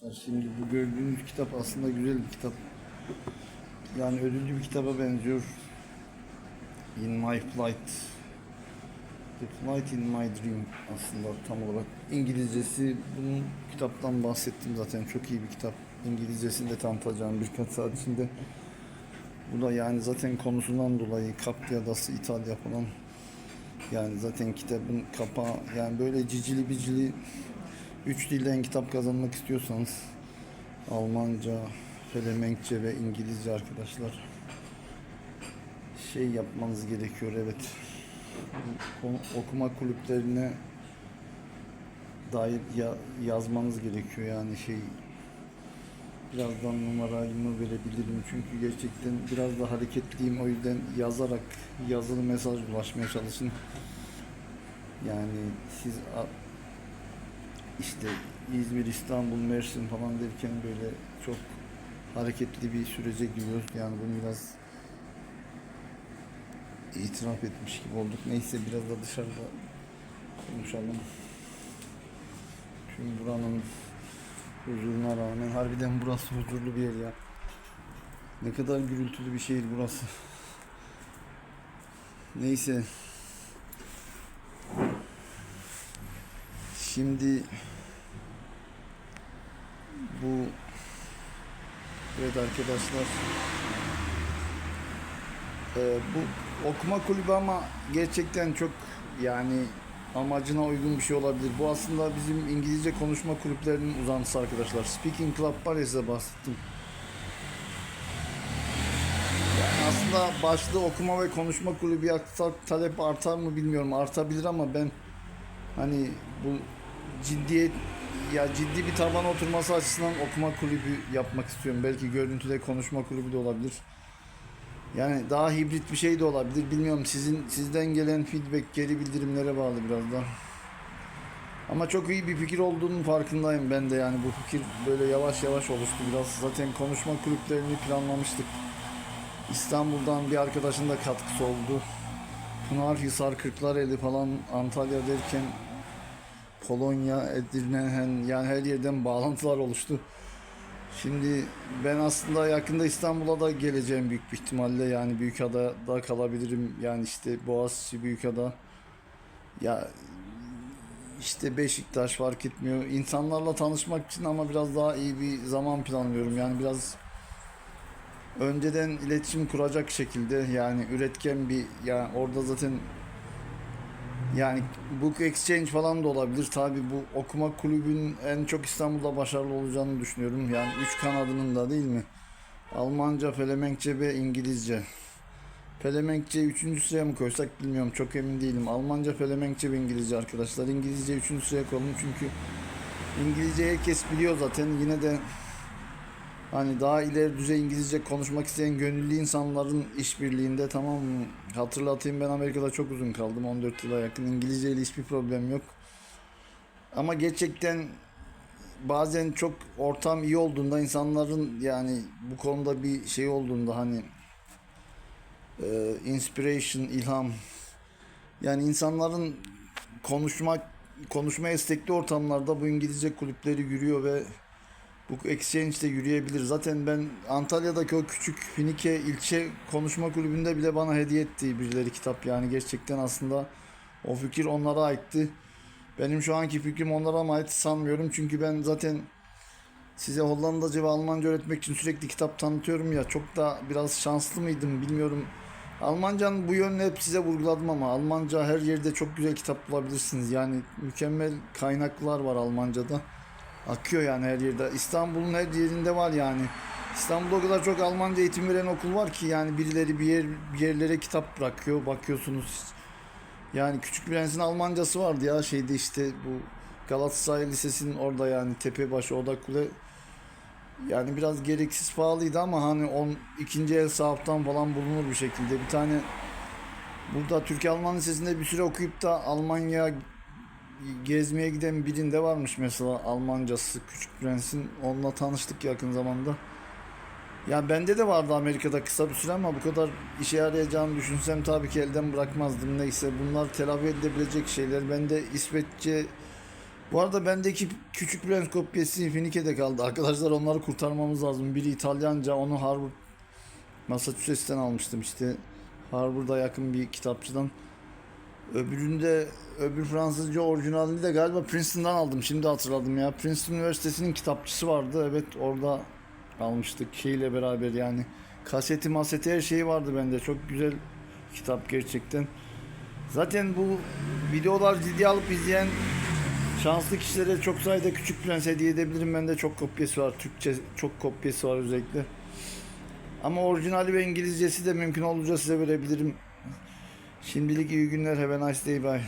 Şimdi bu gördüğünüz kitap aslında güzel bir kitap. Yani ödüllü bir kitaba benziyor. In My Flight. The Flight in My Dream aslında tam olarak. İngilizcesi bunun kitaptan bahsettim zaten. Çok iyi bir kitap. İngilizcesini de tanıtacağım birkaç saat içinde. Bu da yani zaten konusundan dolayı Capri Adası İtalya falan yani zaten kitabın kapağı yani böyle cicili bicili üç dilden kitap kazanmak istiyorsanız Almanca, Felemenkçe ve İngilizce arkadaşlar şey yapmanız gerekiyor evet. Okuma kulüplerine dair ya- yazmanız gerekiyor yani şey. Birazdan numaramı verebilirim çünkü gerçekten biraz da hareketliyim o yüzden yazarak yazılı mesaj ulaşmaya çalışın. Yani siz işte İzmir, İstanbul, Mersin falan derken böyle çok hareketli bir sürece giriyoruz. Yani bunu biraz itiraf etmiş gibi olduk. Neyse biraz da dışarıda konuşalım. Tüm buranın huzuruna rağmen harbiden burası huzurlu bir yer ya. Ne kadar gürültülü bir şehir burası. Neyse. Şimdi bu evet arkadaşlar Ee, bu okuma kulübü ama gerçekten çok yani amacına uygun bir şey olabilir. Bu aslında bizim İngilizce konuşma kulüplerinin uzantısı arkadaşlar. Speaking Club var ya size bahsettim. Yani aslında başlığı okuma ve konuşma kulübü yapsak talep artar mı bilmiyorum. Artabilir ama ben hani bu ciddiyet ya ciddi bir taban oturması açısından okuma kulübü yapmak istiyorum. Belki görüntüde konuşma kulübü de olabilir. Yani daha hibrit bir şey de olabilir. Bilmiyorum sizin sizden gelen feedback, geri bildirimlere bağlı biraz da. Ama çok iyi bir fikir olduğunun farkındayım ben de yani bu fikir böyle yavaş yavaş oluştu biraz. Zaten konuşma kulüplerini planlamıştık. İstanbul'dan bir arkadaşın da katkısı oldu. Pınarhisar, Kırklareli falan Antalya derken Polonya, Edirne yani her yerden bağlantılar oluştu. Şimdi ben aslında yakında İstanbul'a da geleceğim büyük bir ihtimalle. Yani Büyükada'da kalabilirim. Yani işte Boğaziçi Büyükada ya işte Beşiktaş fark etmiyor. İnsanlarla tanışmak için ama biraz daha iyi bir zaman planlıyorum. Yani biraz önceden iletişim kuracak şekilde yani üretken bir yani orada zaten yani Book Exchange falan da olabilir. Tabi bu okuma kulübünün en çok İstanbul'da başarılı olacağını düşünüyorum. Yani üç kanadının da değil mi? Almanca, Felemenkçe ve İngilizce. Felemenkçe 3. sıraya mı koysak bilmiyorum. Çok emin değilim. Almanca, Felemenkçe ve İngilizce arkadaşlar. İngilizce 3. sıraya koyalım çünkü İngilizce herkes biliyor zaten. Yine de Hani daha ileri düzey İngilizce konuşmak isteyen gönüllü insanların işbirliğinde tamam? Hatırlatayım ben Amerika'da çok uzun kaldım. 14 yıla yakın. İngilizce ile hiçbir problem yok. Ama gerçekten bazen çok ortam iyi olduğunda insanların yani bu konuda bir şey olduğunda hani e, inspiration, ilham yani insanların konuşmak konuşmaya istekli ortamlarda bu İngilizce kulüpleri yürüyor ve bu Exchange de yürüyebilir. Zaten ben Antalya'daki o küçük Finike ilçe konuşma kulübünde bile bana hediye etti birileri kitap. Yani gerçekten aslında o fikir onlara aitti. Benim şu anki fikrim onlara mı ait sanmıyorum. Çünkü ben zaten size Hollandaca ve Almanca öğretmek için sürekli kitap tanıtıyorum ya. Çok da biraz şanslı mıydım bilmiyorum. Almancanın bu yönünü hep size vurguladım ama Almanca her yerde çok güzel kitap bulabilirsiniz. Yani mükemmel kaynaklar var Almanca'da. Akıyor yani her yerde. İstanbul'un her yerinde var yani. İstanbul'da o kadar çok Almanca eğitim veren okul var ki yani birileri bir yer bir yerlere kitap bırakıyor. Bakıyorsunuz yani Küçük Prens'in Almancası vardı ya şeyde işte bu Galatasaray Lisesi'nin orada yani Tepebaşı Oda Kule yani biraz gereksiz pahalıydı ama hani on ikinci el sahaftan falan bulunur bir şekilde. Bir tane burada Türkiye Alman Lisesi'nde bir süre okuyup da Almanya gezmeye giden birinde varmış mesela Almancası Küçük Prens'in. Onunla tanıştık yakın zamanda. Ya bende de vardı Amerika'da kısa bir süre ama bu kadar işe yarayacağını düşünsem tabii ki elden bırakmazdım. Neyse bunlar telafi edilebilecek şeyler. Ben de İsveççe Bu arada bendeki Küçük Prens kopyası Finike'de kaldı. Arkadaşlar onları kurtarmamız lazım. Biri İtalyanca, onu Harvard Massachusetts'ten almıştım işte. Harvard'a yakın bir kitapçıdan. Öbüründe öbür Fransızca orijinalini de galiba Princeton'dan aldım. Şimdi hatırladım ya. Princeton Üniversitesi'nin kitapçısı vardı. Evet orada almıştık şeyle beraber yani. Kaseti maseti her şeyi vardı bende. Çok güzel kitap gerçekten. Zaten bu videolar ciddiye alıp izleyen şanslı kişilere çok sayıda Küçük Prens hediye edebilirim. Bende çok kopyası var. Türkçe çok kopyası var özellikle. Ama orijinali ve İngilizcesi de mümkün olunca size verebilirim. Şimdilik iyi günler. Have a nice day. Bye.